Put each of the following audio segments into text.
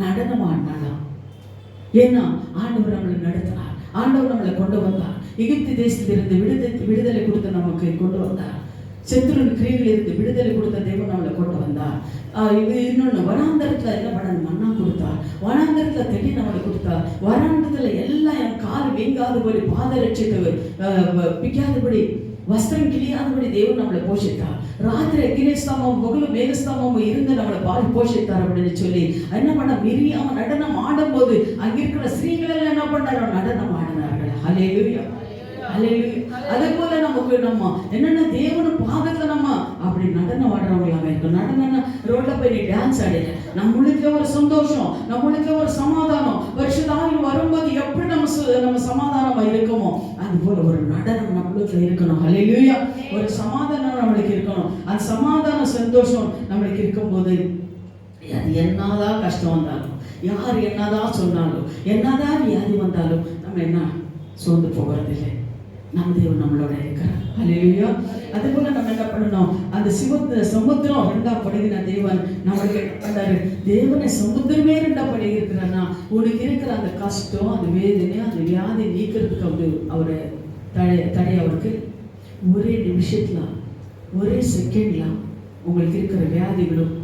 நடனம் ஆடினாலாம் ஏன்னா ஆண்டவர் நம்மளை நடத்தினார். ஆண்டவர் நம்மளை கொண்டு வந்தார். எகிப்து தேசத்திலிருந்து விடுதலை விடுதலை கொடுத்து நமக்கு கொண்டு வந்தார். செத்துருன் கிரியிலிருந்து விடுதலை கொடுத்த தேவன் நம்மளை கொண்டு வந்தார். இது இன்னொன்று வனாந்தரத்தில் என்ன பண்ண மண்ணா கொடுத்தார். வனாந்தரத்தில் தெளி நம்மளை கொடுத்தார். வனாந்தரத்தில் எல்லாம் என் கால் வீங்காதபடி பாதரட்சித்து பிக்காதபடி வஸ்திரம் கிளியாதபடி தேவன் நம்மளை போஷித்தார். ராத்திரி அக்னிஸ்தாமம் பகலு மேகஸ்தாமம் இருந்து நம்மளை பால் போஷித்தார் அப்படின்னு சொல்லி என்ன பண்ண? மிரியாம நடனம் ஆடும்போது அங்க இருக்கிற ஸ்திரீகள் எல்லாம் என்ன பண்ணாரோ? நடனம் ஆடினார்கள். ஹalleluya. ஹalleluya. அதே போல நமக்கு நம்ம என்னென்ன தேவன பாதத்துல நம்ம அப்படி நடனம் ஆடுறவங்களாக இருக்கும் நடனம்னா ரோட்ல போய் நீ டான்ஸ் ஆடல நம்மளுக்கு ஒரு சந்தோஷம் நம்மளுக்கு ஒரு சமாதானம். வருஷதாவில் வரும்போது எப்படி நம்ம நம்ம சமாதானமா இருக்கோமோ அது போல ஒரு நடனம் நம்மளுக்கு இருக்கணும். ஹalleluya. ஒரு சமாதானம் நம்மளுக்கு இருக்கணும். அந்த சமாதான சந்தோஷம் நம்மளுக்கு இருக்கும்போது அது என்னதான் கஷ்டம் வந்தாலும் யார் என்னதான் சொன்னாலும் என்னதான் வியாதி வந்தாலும் நம்ம என்ன சோர்ந்து போகிறதில்லை நம்ம தேவன் நம்மளோட இருக்கிறார். ஹalleluya அதே போல நம்ம என்ன பண்ணணும்? அந்த சிவ சமுத்திரம் ரெண்டா படுகிற தேவன் நம்மளுக்கு என்ன பண்ணாரு? தேவனை சமுத்திரமே ரெண்டா படுகி இருக்கிறான்னா உனக்கு இருக்கிற அந்த கஷ்டம் அந்த வேதனை அந்த வியாதி நீக்கிறதுக்கு அவரு அவரை தடை தடை அவருக்கு ஒரே நிமிஷத்துல ஒரே செகண்ட்ல உங்களுக்கு இருக்கிற வியாதிகளும்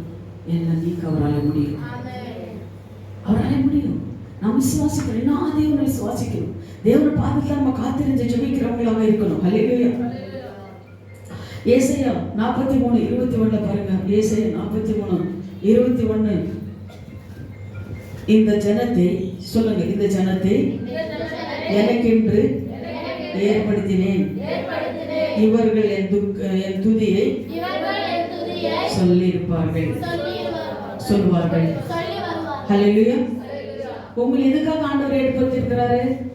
எல்லாம் நீக்க அவரால் முடியும். அவரால் முடியும். நாம் விசுவாசிக்கணும் இன்னும் தேவனை விசுவாசிக்கணும் தேவனை பாதத்தில் நம்ம காத்திருந்து ஜெபிக்கிறவங்களாக இருக்கணும். ஹalleluya. ஏசையா நாற்பத்தி மூணு இருபத்தி ஒண்ணுல பாருங்க. ஏசையா நாற்பத்தி மூணு இருபத்தி ஒண்ணு இந்த ஜனத்தை சொல்லுங்க இந்த ஜனத்தை எனக்கென்று ஏற்படுத்தினேன். இவர்கள் என் துதியை சொல்லியிருப்பார்கள். சொல்வார்கள் ஹalleluya. உங்களை எதுக்காக ஆண்டவர் ஏற்படுத்தியிருக்கிறாரு?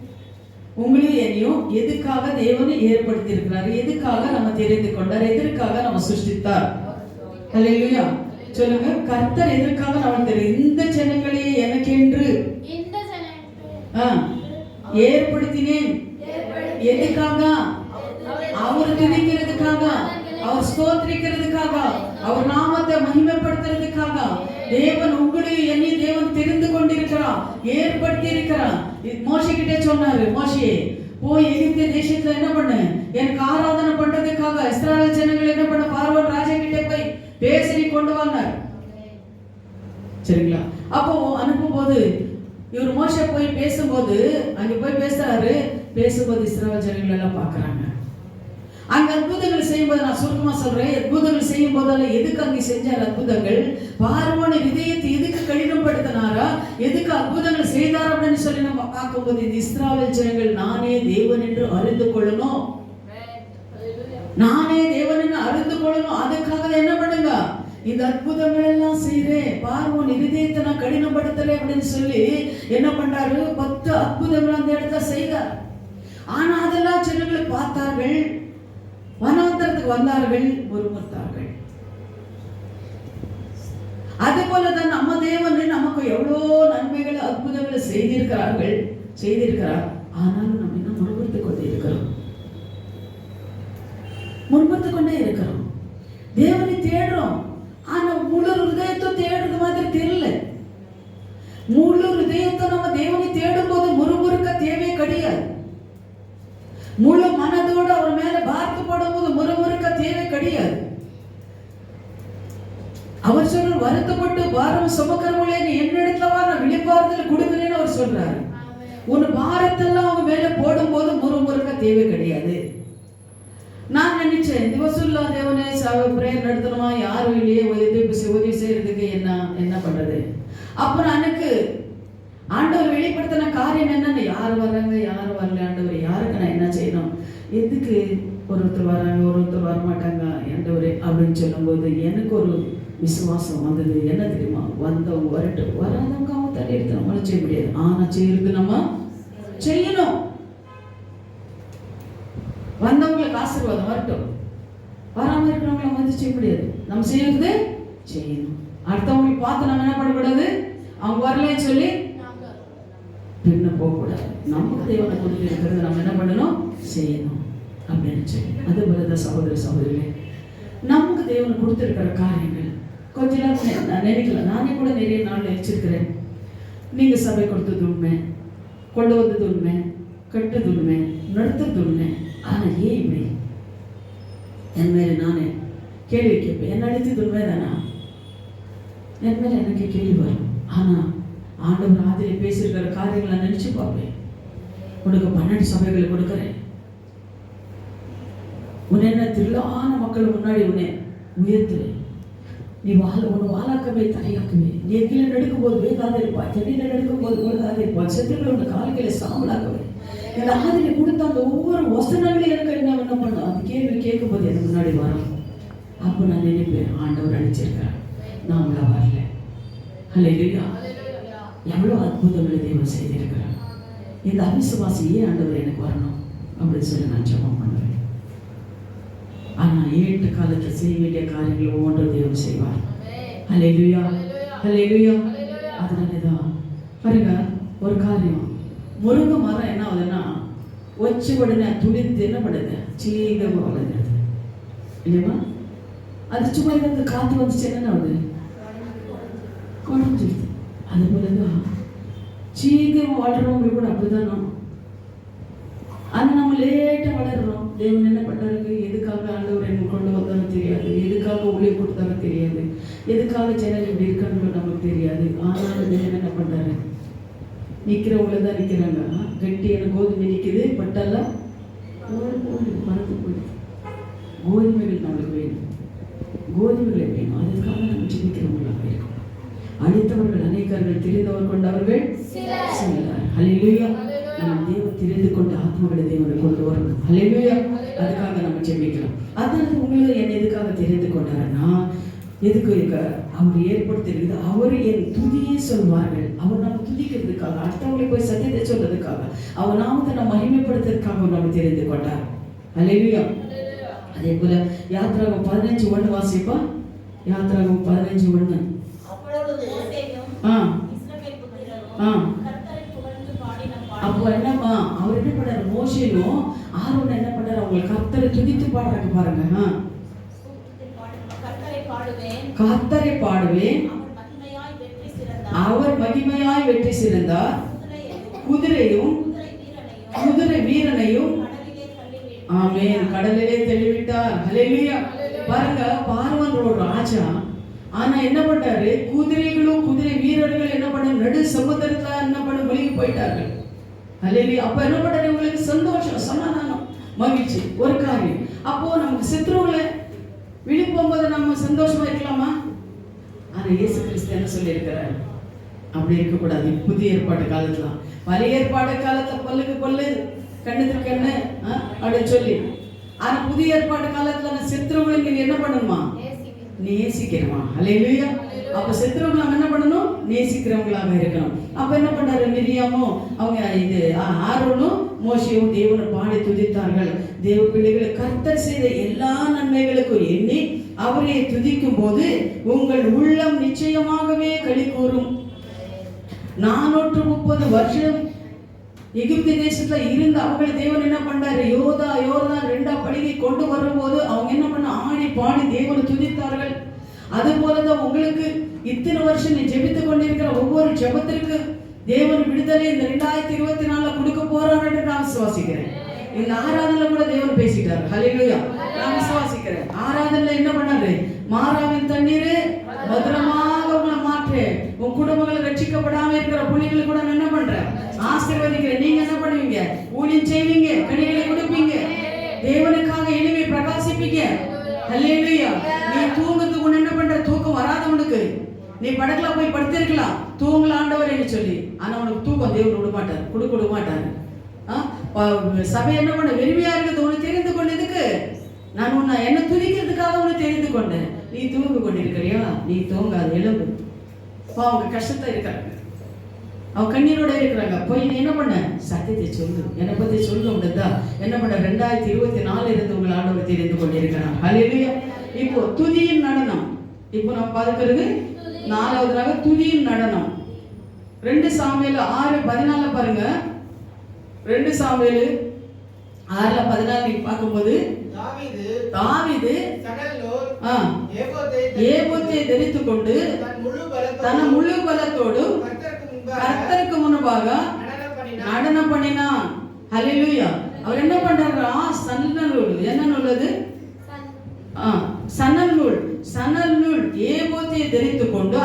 உங்களையும் என்னையும் எதுக்காக தேவனை ஏற்படுத்தியிருக்கிறாரு? எதுக்காக நம்ம தெரிந்து கொண்டார்? எதற்காக நம்ம சிருஷ்டித்தார்? ஹalleluya சொல்லுங்க. கர்த்தர் எதற்காக நம்ம தெரியும் இந்த ஜனங்களே எனக்கென்று. ஏற்படுத்தினேன். எதுக்காக? அவர் துதிக்கிறதுக்காக. அவர் ஸ்தோத்திரிக்கிறதுக்காக. அவர் நாமத்தை மகிமைப்படுத்துறதுக்காக. தேவன் உங்களையும் என்னையும் தேவன் தெரிந்து கொண்டிருக்கிறான் ஏற்படுத்தி இருக்கிறான் மோசி கிட்டே சொன்னாரு மோசியே போய் எகிப்திய தேசத்துல என்ன பண்ணு? எனக்கு ஆராதனை பண்றதுக்காக இஸ்ராயல் ஜனங்கள் என்ன பண்ண? பார்வன் ராஜா கிட்டே போய் பேசி கொண்டு வாங்க சரிங்களா? அப்போ அனுப்பும்போது இவர் மோச போய் பேசும்போது அங்க போய் பேசுறாரு பேசும்போது இஸ்ரவேல் ஜனங்கள் எல்லாம் பாக்குறாங்க அங்க அற்புதங்கள் செய்யும்போது நான் சுருக்கமா சொல்றேன். அற்புதங்கள் செய்யும் போதெல்லாம் எதுக்கு அங்க செஞ்சார் அற்புதங்கள்? பார்வோன விதயத்தை எதுக்கு கடினப்படுத்தினாரா? எதுக்கு அற்புதங்கள் செய்தார் அப்படின்னு சொல்லி நம்ம பார்க்கும்போது இந்த இஸ்ராவேல் ஜனங்கள் நானே தேவன் என்று அறிந்து கொள்ளணும். நானே தேவன் என்று அறிந்து கொள்ளணும். அதுக்காக என்ன பண்ணுங்க? இந்த அற்புதங்கள் எல்லாம் செய்றேன். பார்வோன் இருதயத்தை நான் கடினப்படுத்தலை அப்படின்னு சொல்லி என்ன பண்றாரு? பத்து அற்புதங்கள் அந்த இடத்த செய்தார். ஆனா அதெல்லாம் ஜனங்கள் பார்த்தார்கள். வனாந்தரத்துக்கு வந்தார்கள் முறுமுறுத்தார்கள் அது போலதான் நம்ம தேவன் நமக்கு எவ்வளோ நன்மைகளை அற்புதங்களை செய்திருக்கிறார்கள் செய்திருக்கிறார். ஆனாலும் நம்ம என்ன முறுமுறுத்து கொண்டே இருக்கிறோம்? முன்மத்து கொண்டே இருக்கிறோம். தேவை கிடையாது. நான் நினைச்சேன் திவசுல்லா தேவனே பிரேயர் நடத்தணுமா? யாரும் இல்லையே உதவி உதவி செய்யறதுக்கு என்ன என்ன பண்றது? அப்புறம் எனக்கு ஆண்டவர் வெளிப்படுத்தின காரியம் என்னன்னு யார் வர்றாங்க யார் வரல ஆண்டவர் யாருக்கு நான் என்ன செய்யணும்? எதுக்கு ஒருத்தர் வராங்க ஒருத்தர் வரமாட்டாங்க ஆண்டவர்? அப்படின்னு சொல்லும்போது எனக்கு ஒரு விசுவாசம் வந்தது. என்ன தெரியுமா? வந்தவங்க வரட்டும். வராதவங்க அவங்க தள்ளி எடுத்து நம்மளும் செய்ய முடியாது. ஆனா செய்யறது நம்ம செய்யணும். வந்தவங்களுக்கு ஆசீர்வாதம் வரட்டும். வராமல் இருக்கிறவங்கள வந்து செய்ய முடியாது. நம்ம செய்யறது செய்யணும். அடுத்தவங்களுக்கு பார்த்து நம்ம என்ன பண்ணக்கூடாது? அவங்க வரலன்னு சொல்லி பின்ன போகக்கூடாது. நமக்கு தேவனை கொடுத்து இருக்கிறது நம்ம என்ன பண்ணணும்? செய்யணும். அப்படின்னு சொல்லி. அது போல சகோதர சகோதரிகளே. நமக்கு தேவன் கொடுத்துருக்கிற காரியங்கள். கொஞ்ச நேரம் நான் நினைக்கல. நானே கூட நிறைய நாள் நினைச்சிருக்கிறேன். நீங்கள் சபை கொடுத்தது உண்மை. கொண்டு வந்தது உண்மை. கட்டுது உண்மை. நடத்துறது உண்மை. ஆனால் ஏன் இப்படி. என் மேலே நானே கேள்வி கேட்பேன். என்ன அடித்தது உண்மைதானா என் மேலே எனக்கு கேள்வி வரும். ஆனால் ஆண்டவர் ஆதிலே பேசியிருக்கிற காரியங்களை நினச்சி பார்ப்பேன். உனக்கு பன்னெண்டு சபைகளை கொடுக்குறேன். உன்னை என்ன திரளான மக்கள் முன்னாடி உன்னை உயர்த்துவேன். நீ வாழ ஒன்று வாழாக்கவே தலையாக்குவே நீ எங்கில நடுக்கும் போது வேகாத இருப்பா செடியில் நடுக்கும் போது இருப்பாய் இருப்பா செத்துக்களை உன்னை கால்களை சாம்பலாக்கவே இந்த ஆதிரி கொடுத்த அந்த ஒவ்வொரு வசனங்களும் எனக்கு என்ன என்ன பண்ணும் அந்த கேள்வி கேட்கும் போது எனக்கு முன்னாடி வரும். அப்போ நான் நினைப்பேன் ஆண்டவர் அடிச்சிருக்கார் நான் அவங்கள வரல. ஹalleluya. எவ்வளோ அற்புதங்களை தேவன் செய்திருக்கிறார். இந்த அவிசுவாசி ஏன் ஆண்டவர் எனக்கு வரணும்? அப்படின்னு சொல்லி நான் ஜபம் பண்ணேன். ஆனால் ஏட்டு காலத்தில் செய்ய வேண்டிய காரியங்கள் ஒவ்வொன்றும் தேவன் செய்வார். ஹalleluya ஹalleluya அதனால தான் பாருங்க ஒரு காரியம். முருங்கை மரம் என்ன ஆகுதுன்னா வச்சு உடனே துளிர்த்து என்ன பண்ணுது சீக்கிரமா வளர்ந்துடுது இல்லையா அது சும்மா இருந்து காற்று வந்துச்சு என்ன ஆகுது? குறைஞ்சிருது. அது போல தான் சீக்கிரம் வளர்றவங்களுக்கு கூட அப்படிதான் நம்ம லேட்டா வளர்றோம். தேவன் என்ன பண்றாரு எதுக்காக ஆண்டவர் என்ன கொண்டு வந்தாலும் தெரியாது. எதுக்காக ஒளி கொடுத்தாலும் தெரியாது. எதுக்காக சேனல் இப்படி இருக்கான்னு நமக்கு தெரியாது. ஆனாலும் தேவன் என்ன பண்றாரு? நிக்கிறவங்கள தான் நிக்கிறாங்க. கட்டியான கோதுமை நிக்குது பட்டெல்லாம் மறந்து போயிடுது கோதுமைகள் நம்மளுக்கு வேணும். கோதுமைகளை வேணும். அதுக்காக நம்ம ஜெபிக்கிறவங்களாக இருக்கும் அடுத்தவர்கள் அநேகர்கள் தெரிந்தவர் கொண்டவர்கள் சிலர். தேவ தெரிந்து கொண்ட ஆத்மகளை தேவனை கொண்டு வரணும். ஹalleluya அதுக்காக நம்ம ஜெபிக்கிறோம். அதனால உங்களுக்கு என்ன எதுக்காக தெரிந்து கொண்டாருன்னா எதுக்கு இருக்க அவர் ஏற்படுத்திருக்குது அவர் என் துதியே சொல்வார்கள். அவர் நம்ம துதிக்கிறதுக்காக அடுத்தவங்களை போய் சத்தியத்தை சொல்றதுக்காக அவர் நாமத்தை நம்ம மகிமைப்படுத்துறதுக்காக நம்ம தெரிந்து கொண்டார். ஹalleluya அதே போல யாத்ராகம் பதினஞ்சு ஒன்று வாசிப்பா? யாத்ராகம் பதினஞ்சு ஒன்று ஆ. ஆ. அப்போ என்னம்மா அவர் என்ன பண்ணாரு? மோசையும் ஆர்வம் என்ன பண்ணாரு? அவங்க கத்தரை துதித்து பாடுறாங்க பாருங்க. கத்தரை பாடுவேன். அவர் மகிமையாய் வெற்றி சிறந்தார். குதிரையும் குதிரை வீரனையும் ஆமே கடலிலே தெளிவிட்டார் ஹலேலியா பாருங்க பார்வன் ஒரு ராஜா. ஆனா என்ன பண்ணாரு? குதிரைகளும் குதிரை வீரர்கள் என்ன பண்ண? நடு சமுதிரத்துல என்ன பண்ண? முழுகி போயிட்டார்கள். ஹalleluya அப்ப என்ன பண்ணாரு உங்களுக்கு சந்தோஷம் சமாதானம் மகிழ்ச்சி. ஒரு காரியம். அப்போ நமக்கு சித்ருவுல விழிப்பும்போது நம்ம சந்தோஷமா இருக்கலாமா? ஆனா இயேசு கிறிஸ்து என்ன சொல்லியிருக்கிறார்? அப்படி இருக்கக்கூடாது. புதிய ஏற்பாடு காலத்துல. பழைய ஏற்பாடு காலத்துல பல்லுக்கு பல்லு கண்ணுக்கு கண்ணு அப்படின்னு சொல்லி. ஆனா புதிய ஏற்பாடு காலத்துல அந்த செத்துருவங்களை நீங்க என்ன பண்ணணுமா? நேசிக்கிறோமா ஹalleluya அப்ப செத்துறவங்க நம்ம என்ன பண்ணணும்? நேசிக்கிறவங்களாக இருக்கணும். அப்ப என்ன பண்ணாரு மிரியாமும் அவங்க இது ஆ- ஆரோனும் மோசையும் தேவனை பாடி துதித்தார்கள். தேவ பிள்ளைகளை கர்த்தர் செய்த எல்லா நன்மைகளுக்கும் எண்ணி அவரை துதிக்கும் போது உங்கள் உள்ளம் நிச்சயமாகவே களி கூறும். நானூற்று முப்பது வருஷம் எகிப்து தேசத்துல இருந்து அவங்களை தேவன் என்ன பண்ணாரு யோதா யோதா ரெண்டா படுகை கொண்டு வரும்போது அவங்க என்ன பண்ண ஆணி பாடி தேவனை துதித்தார்கள். அது போலதான் உங்களுக்கு இத்தனை வருஷம் நீ ஜெபித்து கொண்டிருக்கிற ஒவ்வொரு ஜெபத்திற்கு தேவன் விடுதலை இந்த ரெண்டாயிரத்தி இருபத்தி நாலுல கொடுக்க போறாரு என்று நான் விசுவாசிக்கிறேன். இந்த ஆராதனை கூட தேவன் பேசிட்டார். ஹலிலுயா நான் விசுவாசிக்கிறேன். ஆராதனையில என்ன பண்ணாரு? மாறாவின் தண்ணீர் பத்திரமாக உங்களை மாற்று. உன் குடும்பங்கள் ரட்சிக்கப்படாம இருக்கிற புள்ளிகளை கூட நான் என்ன பண்றேன்? ஆசீர்வதிக்கிறேன். நீங்க என்ன பண்ணுவீங்க? ஊழியம் செய்வீங்க. கனிகளை கொடுப்பீங்க. தேவனுக்காக இனிமே பிரகாசிப்பீங்க. ஹalleluya நீ தூங்குறதுக்கு என்ன பண்ற? தூக்கம் வராத உனக்கு நீ படத்துல போய் படுத்திருக்கலாம். தூங்கல ஆண்டவரேன்னு சொல்லி. ஆனால் உனக்கு தூக்கம் தேவன் விட மாட்டார் கொடுக்க விட மாட்டார். ஆ? சபை என்ன பண்ண வெறுமையா இருக்கிறது உனக்கு தெரிந்து கொண்டதுக்கு? நான் உன்னை என்ன துதிக்கிறதுக்காக உன்னை தெரிந்து கொண்டேன். நீ தூங்க கொண்டிருக்கிறியா? நீ தூங்காத எலும்பு அப்ப அவங்க கஷ்டத்தை இருக்கிறாங்க. அவங்க கண்ணீரோட இருக்கிறாங்க. போய் நீ என்ன பண்ண? சத்தியத்தை சொல்லு. என்னை பத்தி சொல்லு உண்டதா என்ன பண்ண? ரெண்டாயிரத்தி இருபத்தி நாலு இருந்து உங்கள் ஆண்டவர் தெரிந்து கொண்டிருக்கிறான் ஹalleluya இப்போ துதியின் நடனம். இப்போ நம்ம பார்க்கறது நாலாவதாக துதியின் நடனம். ரெண்டு சாமியில ஆறு பதினால பாருங்க. ரெண்டு சாமியல் ஆறுல பதினாலு பார்க்கும்போது தாவீது ஏபோத்தை தரித்துக் கொண்டு தன் முழு பலத்தோடும் கர்த்தருக்கு முன்பாக நடனம் பண்ணினான். பண்ணினான். ஹalleluya. அவர் என்ன பண்றாரா சன்னல் நூல் என்ன நூல் அது? சன். ஆ, சணல் நூல்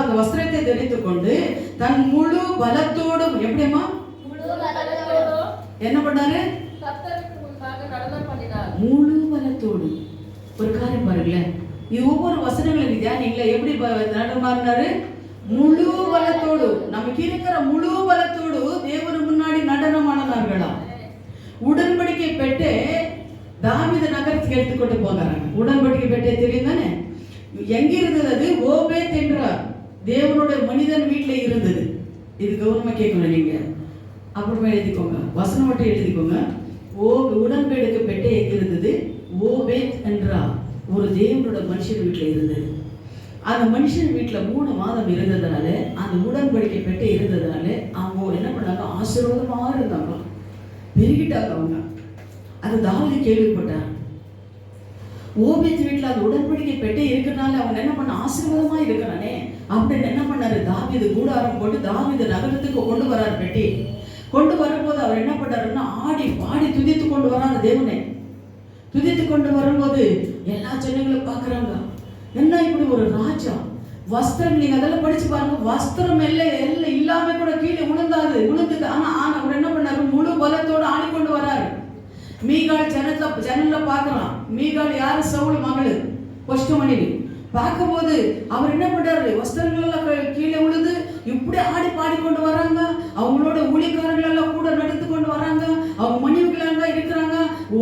அந்த வஸ்திரத்தை தரித்துக் கொண்டு தன் முழு பலத்தோடும் எப்படிம்மா? முழு பலத்தோடு என்ன பண்ணாரு? முழு பலத்தோடு ஒரு காரியம் பாருங்களேன். இது ஒவ்வொரு வசனங்களும் நீ தியானிங்களா எப்படி நடனமாடினாரு முழு பலத்தோடு நமக்கு இருக்கிற முழு பலத்தோடு தேவன் முன்னாடி நடனமாடினார்களாம் உடன்படிக்கை பெட்டே தாவீது நகரத்துக்கு எடுத்துக்கொண்டு போகிறாங்க உடன்படிக்கை பெட்டே தெரியும் தானே? எங்க இருந்தது அது ஓபேத் என்ற தேவனோட மனிதன் வீட்டுல இருந்தது. இது கவனமா கேட்கணும் நீங்க. அப்புறமா எழுதிக்கோங்க. வசனம் மட்டும் எழுதிக்கோங்க. ஓ உடன்பெடுக்க பெட்டை எங்க இருந்தது ஓபேத் என்றா ஒரு தேவனோட மனுஷன் வீட்டுல இருந்தது. அந்த மனுஷன் வீட்டில் மூணு மாதம் இருந்ததுனால அந்த உடன்படிக்கை பெட்டை இருந்ததுனால அவங்க என்ன பண்ணாங்க? ஆசீர்வாதமாக இருந்தாங்க. பெருகிட்டாங்க அவங்க. அது தாவீது கேள்விப்பட்டார். ஓபேத் வீட்டில் அந்த உடன்படிக்கை பெட்டே இருக்கனால அவன் என்ன பண்ண? ஆசீர்வாதமா இருக்கிறானே அப்படின்னு என்ன பண்ணாரு? தாவிது கூடாரம் போட்டு தாவிது நகரத்துக்கு கொண்டு வராரு பெட்டி. கொண்டு வரும்போது அவர் என்ன பண்ணாருன்னா ஆடி பாடி துதித்து கொண்டு வராங்க தேவனை. துதித்து கொண்டு வரும்போது எல்லா ஜனங்களும் பார்க்குறாங்க. என்ன இப்படி ஒரு ராஜா? வஸ்திரம் நீங்க அதெல்லாம் படிச்சு பாருங்க. வஸ்திரம் எல்லாம் எல்ல இல்லாம கூட கீழே விழுந்தாது விழுந்தது ஆனா ஆனா அவர் என்ன பண்ணாரு முழு பலத்தோட ஆடிக்கொண்டு வராரு மீகால் ஜனத்துல ஜன்னல்ல பார்க்கலாம். மீகால் யாரு? சவுல் மகளு. ஃபர்ஸ்ட் மணி பார்க்கும்போது அவர் என்ன பண்றாரு? வஸ்திரங்கள் எல்லாம் கீழே விழுது இப்படி ஆடி பாடிக்கொண்டு வராங்க. அவங்களோட ஊழியக்காரர்கள் எல்லாம் கூட நடந்து கொண்டு வராங்க. அவங்க மணிவுகளாக இருக்கிறாங்க.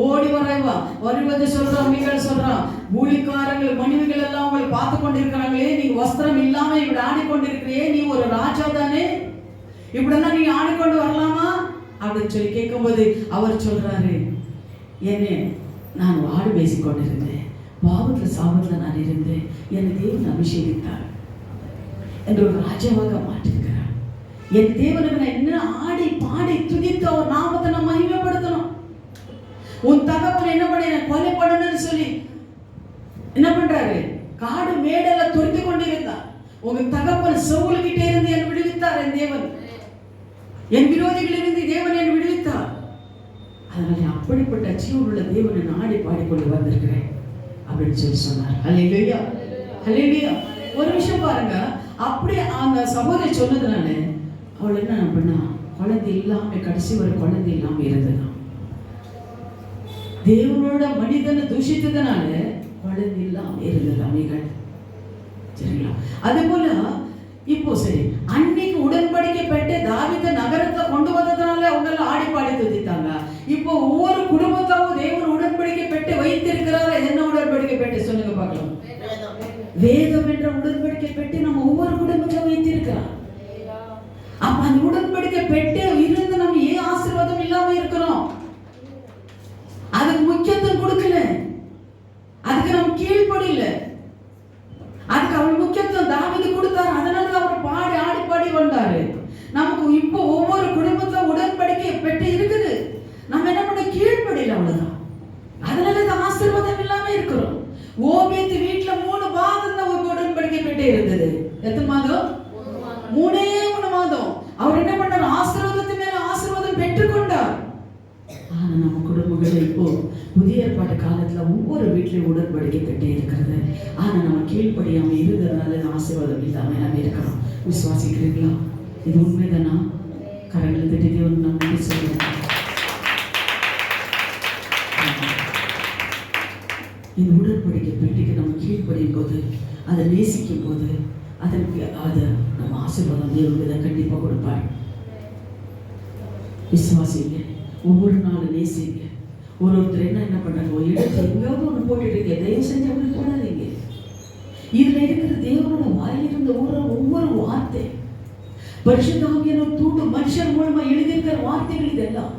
ஓடி வரைவா வருவது சொல்றான் மீகள் சொல்றான் ஊழிக்காரர்கள் மணிவுகள் எல்லாம் அவங்களை பார்த்து கொண்டு இருக்கிறாங்களே நீ வஸ்திரம் இல்லாம இப்படி ஆடிக்கொண்டிருக்கிறியே. நீ ஒரு ராஜா தானே. இப்படிலாம் நீ ஆடிக்கொண்டு வரலாமா? அப்படின்னு சொல்லி கேட்கும்போது அவர் சொல்றாரு என்னை நான் வாடு பேசிக்கொண்டிருந்தேன். பாவத்தில் சாபத்தில் நான் இருந்தேன். என்னை தேவன் அபிஷேகித்தார். என்று ஒரு ராஜாவாக மாற்றிருக்கிறார். என் தேவனுக்கு நான் என்ன ஆடி பாடி துதித்த ஒரு நாமத்தை நான் மகிமைப்படுத்தணும் உன் தகப்பன் என்ன பண்ண என்னை கொலை பண்ணணும்னு சொல்லி என்ன பண்றாரு? காடு மேடல துரித்து கொண்டிருந்தார். உங்க தகப்பன் சவுலுக்கிட்டே இருந்து என் விடுவித்தார் என் தேவன். என் விரோதிகளிலிருந்து தேவன் என்னை விடுவித்தார். அதனால அப்படிப்பட்ட ஜீவனுள்ள தேவனை நாடி பாடிக்கொண்டு வந்திருக்கிறேன் அப்படின்னு சொல்லி சொன்னார். ஹalleluya. ஹalleluya. ஒரு விஷயம் பாருங்க. அப்படியே அந்த சகோதரி சொன்னதுனால அவள் என்ன பண்ணா? குழந்தை இல்லாம கடைசி ஒரு குழந்தை இல்லாம இருந்ததாம் தேவனோட மனிதனை தூஷித்ததுனால குழந்தை இல்லாம இருந்தது அவைகள் சரிங்களா? அதே போல இப்போ சரி அன்னைக்கு உடன்படிக்கை பெற்று தாவித நகரத்தை கொண்டு வந்ததுனால அவங்க எல்லாம் ஆடி பாடி துதித்தாங்க. இப்போ ஒவ்வொரு குடும்பத்தாவும் தேவன் உடன்படிக்கை பெற்று வைத்திருக்கிறாரு? என்ன உடன்படிக்கை பெற்று சொல்லுங்க பார்க்கலாம். வேதம் என்ற உடன்படிக்கை பெற்று நம்ம ஒவ்வொரு குடும்பத்திலும் வைத்திருக்கிறார் அப்ப அந்த உடன்படிக்கை பெற்று இருந்து நம்ம ஏன் ஆசீர்வாதம் இல்லாம இருக்கிறோம் அதுக்கு முக்கியத்துவம் கொடுக்கல அதுக்கு நம்ம கீழ்ப்படியில அதுக்கு அவர் முக்கியத்துவம் தாவீது கொடுத்தாரு அதனால தான் அவர் பாடி ஆடி பாடி வந்தாரு நமக்கு இப்போ ஒவ்வொரு குடும்பத்துல உடன்படிக்கை பெற்று இருக்குது நம்ம என்ன பண்ண கீழ்ப்படியில அவ்வளவுதான் அதனால இந்த ஆசீர்வாதம் இல்லாம இருக்கிறோம் ஓபேத்து வீட்டுல மூணு மாதம் தான் ஒரு உடன்படிக்கை பெற்றே இருந்தது எத்தனை மாதம் மூணே மூணு மாதம் அவர் என்ன பண்ணார் ஆசீர்வாதத்து மேல ஆசீர்வாதம் பெற்றுக்கொண்டார் ஆனா நம்ம குடும்பங்கள் இப்போ புதிய ஏற்பாட்டு காலத்துல ஒவ்வொரு வீட்லயும் உடன்படிக்கை பெற்றே இருக்கிறது ஆனா நம்ம கீழ்ப்படியாம இருந்ததுனால இந்த ஆசீர்வாதம் இல்லாம நம்ம இருக்கிறோம் விசுவாசிக்கிறீங்களா இது உண்மைதானா? கரங்களை தட்டி தேவன் நம்ம சொல்லுவோம் இந்த உடன்படிக்கை பெட்டிக்கு நம்ம கீழ்ப்படியும் போது அதை நேசிக்கும் போது அதற்கு அதை நம்ம ஆசீர்வாதம் தேவன் கண்டிப்பாக கொடுப்பார். விசுவாசிங்க. ஒவ்வொரு நாளும் நேசிங்க. ஒரு ஒருத்தர் என்ன என்ன பண்றாங்க? ஒரு இடத்துல எங்கேயாவது ஒன்று போட்டுட்டு இருக்கீங்க. தயவு செஞ்சு அப்படி போடாதீங்க. இதில் இருக்கிற தேவனோட வாயிலிருந்து ஊற ஒவ்வொரு வார்த்தை பரிசுத்தாவியான தூண்டு மனுஷன் மூலமா எழுதியிருக்கிற வார்த்தைகள் இதெல்லாம்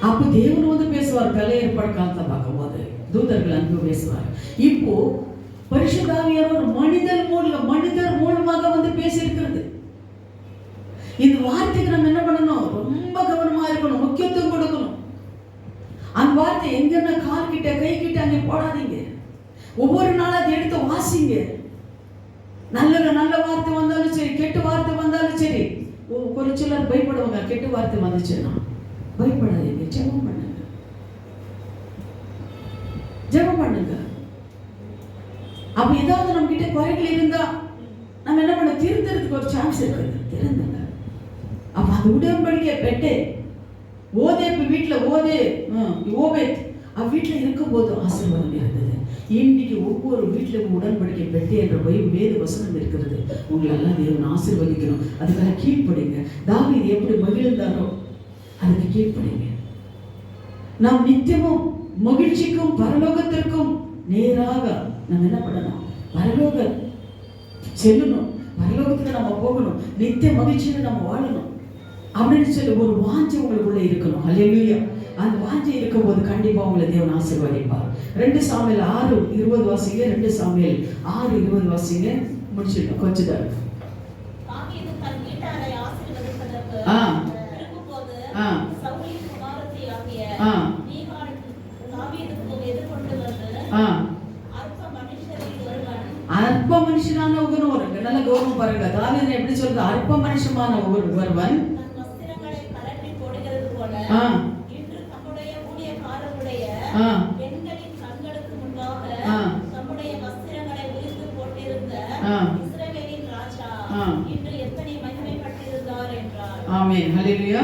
அப்ப தேவன் வந்து பேசுவார் கலை ஏற்பாடு காலத்தை பார்க்கும்போது தூதர்கள் அன்பு பேசுவார் இப்போ பரிசுத்தாவியான மனிதர் மூலம் மனிதர் மூலமாக வந்து பேசியிருக்கிறது இந்த வார்த்தைக்கு நம்ம என்ன பண்ணணும் ரொம்ப கவனமா இருக்கணும் முக்கியத்துவம் கொடுக்கணும் அந்த வார்த்தை எங்கன்னா கால் கிட்ட கை கிட்ட அங்கே போடாதீங்க ஒவ்வொரு நாளும் அதை எடுத்து வாசிங்க நல்ல நல்ல வார்த்தை வந்தாலும் சரி கெட்ட வார்த்தை வந்தாலும் சரி. ஒரு சிலர் பயப்படுவாங்க கெட்ட வார்த்தை வந்துச்சுன்னா. பயப்படாதீங்க ஜெபம் பண்ணுங்க. ஜெபம் பண்ணுங்க. அப்ப ஏதாவது நம்ம கிட்ட குறைகள் இருந்தா நம்ம என்ன பண்ண திருந்தறதுக்கு ஒரு சான்ஸ் இருக்குது திருந்துங்க. அப்ப அது உடன்படிக்கை பெட்டே ஓதே இப்ப வீட்டுல ஓதே ம், ஓபேத் அவ்வீட்டில் இருக்கும்போது ஆசீர்வாதம் இருந்தது. இன்னைக்கு ஒவ்வொரு வீட்டிலும் உடன்படிக்கை பெட்டி என்ற பயம் வேறு வசனம் இருக்கிறது. உங்களெல்லாம் தேவன் ஆசீர்வதிக்கணும். அதுக்காக கீழ்ப்படுங்க. தாவி இது எப்படி மகிழ்ந்தாரோ அதுக்கு கீழ்ப்படுங்க. நாம் நித்தியமும் மகிழ்ச்சிக்கும் பரலோகத்திற்கும் நேராக நம்ம என்ன பண்ணணும்? பரலோக செல்லணும். பரலோகத்துக்கு நம்ம போகணும். நித்திய மகிழ்ச்சியில நம்ம வாழணும். அப்படின்னு சொல்லி ஒரு வாஞ்சி உங்களுக்குள்ள இருக்கணும். அல்லையா அந்த வாஞ்சை இருக்கும்போது கண்டிப்பா உங்களை தேவன் ஆசீர்வதிப்பார். ரெண்டு சாமியில் ஆறு இருபது வாசிங்க ரெண்டு சாமியில் ஆறு இருபது வாசிங்க. முடிச்சிடணும் கொஞ்சம் தான் ஆ. ஆ. ஆ. ஆ. அற்ப மனுஷனான ஒருவன். நல்ல கௌரவம் பாருங்க. தாவீது எப்படி சொல்றது? அற்ப மனுஷமான ஒரு ஒருவன் ஆ இன்று தம்முடைய ஊழியக்காரருடைய ஆ பெண்களின் கண்களுக்கு முன்பாக. தம்முடைய வஸ்திரங்களை உரித்து போட்டிருந்த ஆ. இஸ்ரவேலின் ராஜா. இன்று எத்தனை மகிமைப்பட்டிருந்தார் என்றார். ஆமென். ஹalleluya.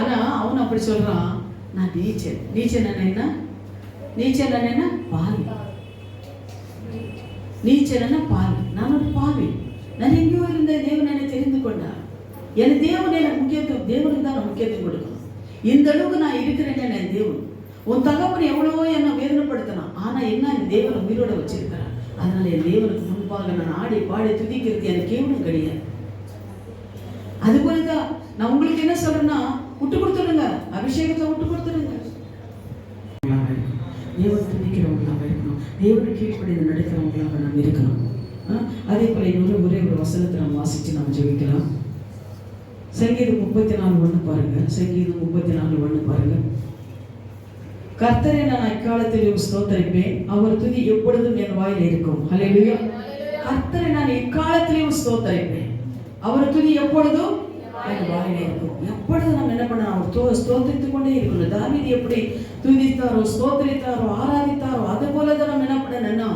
ஆனா அவன் அப்படி சொல்றான். நான் நீச்சல் நீச்சல் என்ன? நீச்சல் என்ன? பாவி நீச்சல் என்ன பாவி நான் ஒரு பாவி. நான் எங்கேயோ இருந்த தேவன் என்னை தெரிந்து கொண்டார். என் தேவன் எனக்கு முக்கியத்துவம் தேவனுக்கு தான் நான் முக்கியத்துவம் கொடுக்கணும். இந்த அளவுக்கு நான் இருக்கிறேன்னு என் தேவன். உன் தகப்பன் எவ்வளவோ என்ன வேதனைப்படுத்தினான். ஆனா என்ன? என் தேவனை உயிரோட வச்சிருக்கிறான் அதனால என் தேவனுக்கு முன்பாக நான் ஆடி பாடி துதிக்கிறது எனக்கு கேவலம் கிடையாது. அது போலதான் நான் உங்களுக்கு என்ன சொல்றேன்னா விட்டு கொடுத்துருங்க அபிஷேகத்தை விட்டு கொடுத்துருங்க தேவன் துதிக்கிறவங்களாக இருக்கணும். தேவனுக்கு கீழ்ப்படிந்து நடக்கிறவங்களாக நாம் இருக்கணும். ஆ? அதே போல இன்னொரு ஒரே ஒரு வசனத்தை நம்ம வாசித்து நாம் ஜெயிக்கலாம் சங்கீதம் முப்பத்தி நாலு ஒன்று பாருங்க. சங்கீதம் முப்பத்தி நாலு ஒன்று பாருங்க. கர்த்தரை நான் அக்காலத்தில் ஸ்தோத்தரிப்பேன். அவர் துதி எப்பொழுதும் என் வாயில் இருக்கும். ஹalleluya கர்த்தரை நான் எக்காலத்திலையும் ஸ்தோத்தரிப்பேன். அவர் துதி எப்பொழுதும் என் வாயில் இருக்கும். எப்பொழுதும் நம்ம என்ன பண்ணணும் அவர் தோ ஸ்தோத்தரித்து கொண்டே இருக்கணும். தாவிதி எப்படி துதித்தாரோ ஸ்தோத்தரித்தாரோ ஆராதித்தாரோ அது போல தான் நம்ம என்ன பண்ணணும்னா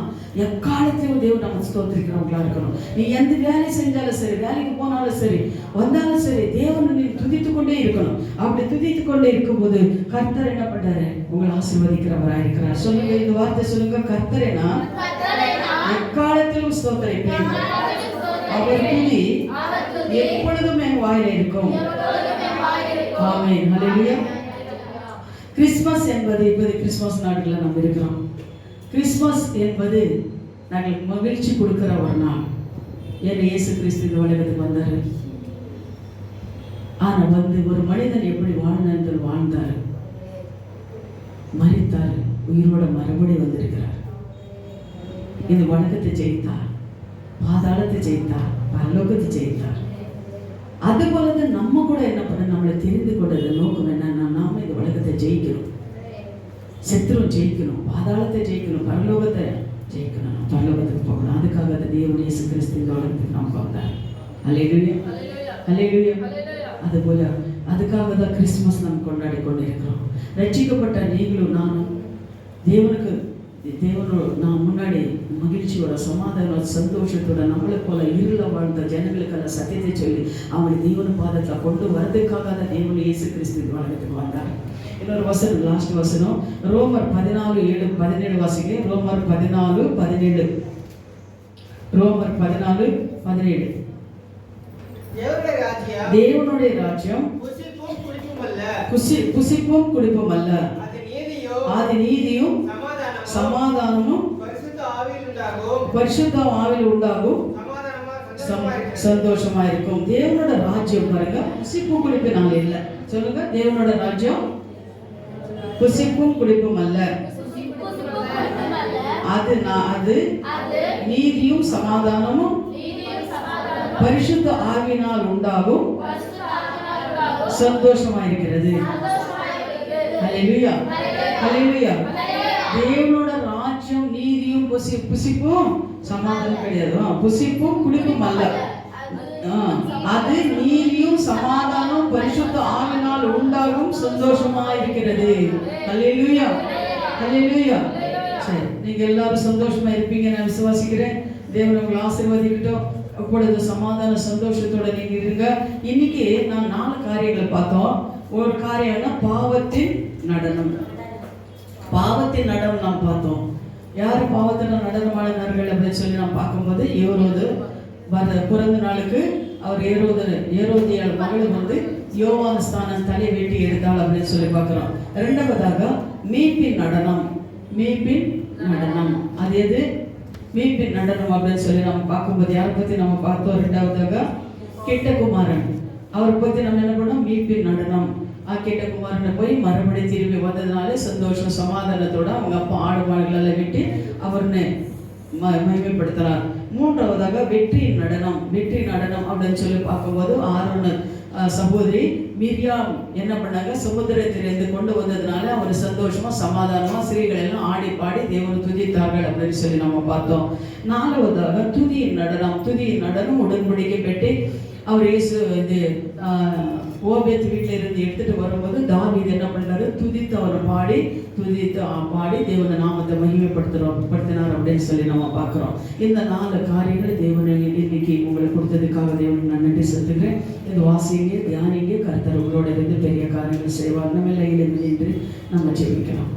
எக்காலத்திலும் தேவன் நம்ம ஸ்தோத்திரிக்கிறவங்களா இருக்கணும். நீ எந்த வேலை செஞ்சாலும் சரி வேலைக்கு போனாலும் சரி வந்தாலும் சரி தேவனை நீ துதித்து கொண்டே இருக்கணும். அப்படி துதித்து கொண்டே இருக்கும்போது கர்த்தர் என்ன பண்றாரு? உங்களை ஆசீர்வதிக்கிறவராக இருக்கிறார். சொல்லுங்க இந்த வார்த்தை சொல்லுங்க கர்த்தரை நான் எக்காலத்திலும் ஸ்தோத்தரிப்பேன். அவர் துதி எப்பொழுதும் என் வாயில இருக்கும். ஹalleluya கிறிஸ்மஸ் என்பது இப்போது கிறிஸ்மஸ் நாடுகளில் நம்ம இருக்கிறோம். கிறிஸ்மஸ் என்பது நாங்கள் மகிழ்ச்சி கொடுக்கிற ஒரு நாள். ஏன் இயேசு கிறிஸ்து இந்த உலகத்துக்கு வந்தார்? ஆனால் வந்து ஒரு மனிதன் எப்படி வாழ்ந்தார் வாழ்ந்தார்? மறித்தார் உயிரோட மறுபடி வந்திருக்கிறார். இந்த உலகத்தை ஜெயித்தார். பாதாளத்தை ஜெயித்தார். பரலோகத்தை ஜெயித்தார். அது போலதான் நம்ம கூட என்ன பண்ண நம்மளை தெரிந்து கொண்டது நோக்கம் என்னன்னா நாம இந்த உலகத்தை ஜெயிக்கிறோம். செத்துரும் ஜெயிக்கணும் பாதாளத்தை ஜெயிக்கணும் பரலோகத்தை ஜெயிக்கணும் நம்ம பரலோகத்துக்கு போகணும் அதுக்காக அந்த தேவன் இயேசு கிறிஸ்து இந்த உலகத்துக்கு நமக்கு வந்தார் அல்லேலூயா அதுக்காக தான் கிறிஸ்துமஸ் நாம் கொண்டாடி கொண்டு இருக்கிறோம் ரட்சிக்கப்பட்ட நீங்களும் நானும் தேவனுக்கு தேவனோட நான் முன்னாடி மகிழ்ச்சியோட சமாதானோட சந்தோஷத்தோட நம்மளை போல இருள வாழ்ந்த ஜனங்களுக்கெல்லாம் சத்தியத்தை சொல்லி அவங்களை தேவன பாதத்தில் கொண்டு வரதுக்காக தேவன் இயேசு கிறிஸ்து உலகத்துக்கு வந்தார். இன்னொரு வசனம் லாஸ்ட் வசனம். ரோமர் பதினாலு ஏழு பதினேழு வாசிங்க. ரோமர் பதினாலு பதினேழு. ரோமர் பதினாலு பதினேழு. தேவனுடைய ராஜ்யம் குசிப்பும் குடிப்பும் அல்ல. அது நீதியும் சமாதானமோ சமாதானமும் பரிசுத்த ஆவியில் உண்டாகும். சந்தோஷமா இருக்கும். தேவனோட ராஜ்யம் பாருங்க. புசிப்பும் குடிப்பினால இல்ல. சொல்லுங்க தேவனோட ராஜ்யம் புசிப்பும் குடிப்பும் அல்ல. அது நான் அது நீதியும் சமாதானமும் பரிசுத்த ஆவினால் உண்டாகும். சந்தோஷமா இருக்கிறது. ஹalleluya ஹalleluya தேவனோட ராஜ்யம் நீதியும் புசி புசிப்பும் சமாதானம் கிடையாது. ஆ, புசிப்பும் குளிப்பும் அல்ல. ஆ, அது நீதியும் சமாதானம் பரிசுத்த ஆவினால் உண்டாகும் சந்தோஷமா இருக்கிறது. அல்லேலூயா அல்லேலூயா சரி நீங்க எல்லாரும் சந்தோஷமா இருப்பீங்க நான் விசுவாசிக்கிறேன். தேவன் உங்களை ஆசீர்வதிக்கட்டும். அப்பொழுது சமாதான சந்தோஷத்தோட நீங்க இருங்க. இன்னைக்கு நான் நாலு காரியங்களை பார்த்தோம். ஒரு காரியம்னா பாவத்தின் நடனம். பாவத்தின் நடனம் நாம் பார்த்தோம். யார் பாவத்தில் நடனமாடினார்கள் அப்படின்னு சொல்லி நாம் பார்க்கும்போது ஏரோது வர பிறந்த நாளுக்கு அவர் ஏரோது ஏரோதியால் மகளும் வந்து யோவான ஸ்தானம் தலை வெட்டி எடுத்தாள் அப்படின்னு சொல்லி பார்க்குறோம். ரெண்டாவதாக மீட்பின் நடனம் மீட்பின் நடனம். அது எது? மீட்பின் நடனம் அப்படின்னு சொல்லி நம்ம பார்க்கும்போது யாரை பற்றி நம்ம பார்த்தோம்? ரெண்டாவதாக கிட்டகுமாரன். அவரை பற்றி நம்ம என்ன பண்ணோம்? மீட்பின் நடனம். கேட்ட குமாரனை போய் மறுபடியும் திரும்பி வந்ததுனால சந்தோஷம் சமாதானத்தோட அவங்க அப்பா ஆடு மாடுகளெல்லாம் விட்டு அவர்னு ம- மகிமைப்படுத்துறார். மூன்றாவதாக வெற்றி நடனம் வெற்றி நடனம் அப்படின்னு சொல்லி பார்க்கும்போது ஆரோன சகோதரி மிரியாம் என்ன பண்ணாங்க? சமுத்திரத்திலிருந்து கொண்டு வந்ததுனால அவர் சந்தோஷமா சமாதானமா ஸ்ரீகள் எல்லாம் ஆடி பாடி தேவன் துதித்தார்கள் அப்படின்னு சொல்லி நம்ம பார்த்தோம். நாலாவதாக துதியின் நடனம் துதியின் நடனம் உடன்படிக்கை பெட்டி அவர் இயேசு இது ஓபியத்து வீட்டில் இருந்து எடுத்துட்டு வரும்போது தாவீது என்ன பண்ணாரு? துதித்து அவரை பாடி துதித்து பாடி தேவன நாமத்தை மகிமைப்படுத்துறோம் படுத்தினார் அப்படின்னு சொல்லி நம்ம பார்க்குறோம். இந்த நாலு காரியங்கள் தேவனை இன்னைக்கு உங்களுக்கு கொடுத்ததுக்காக தேவனுக்கு நான் நன்றி செலுத்துகிறேன். இது வாசிங்க தியானிங்க கர்த்தர் உங்களோட இருந்து பெரிய காரியங்கள் செய்வார். நம்ம எல்லாம் நம்ம ஜெயிக்கலாம்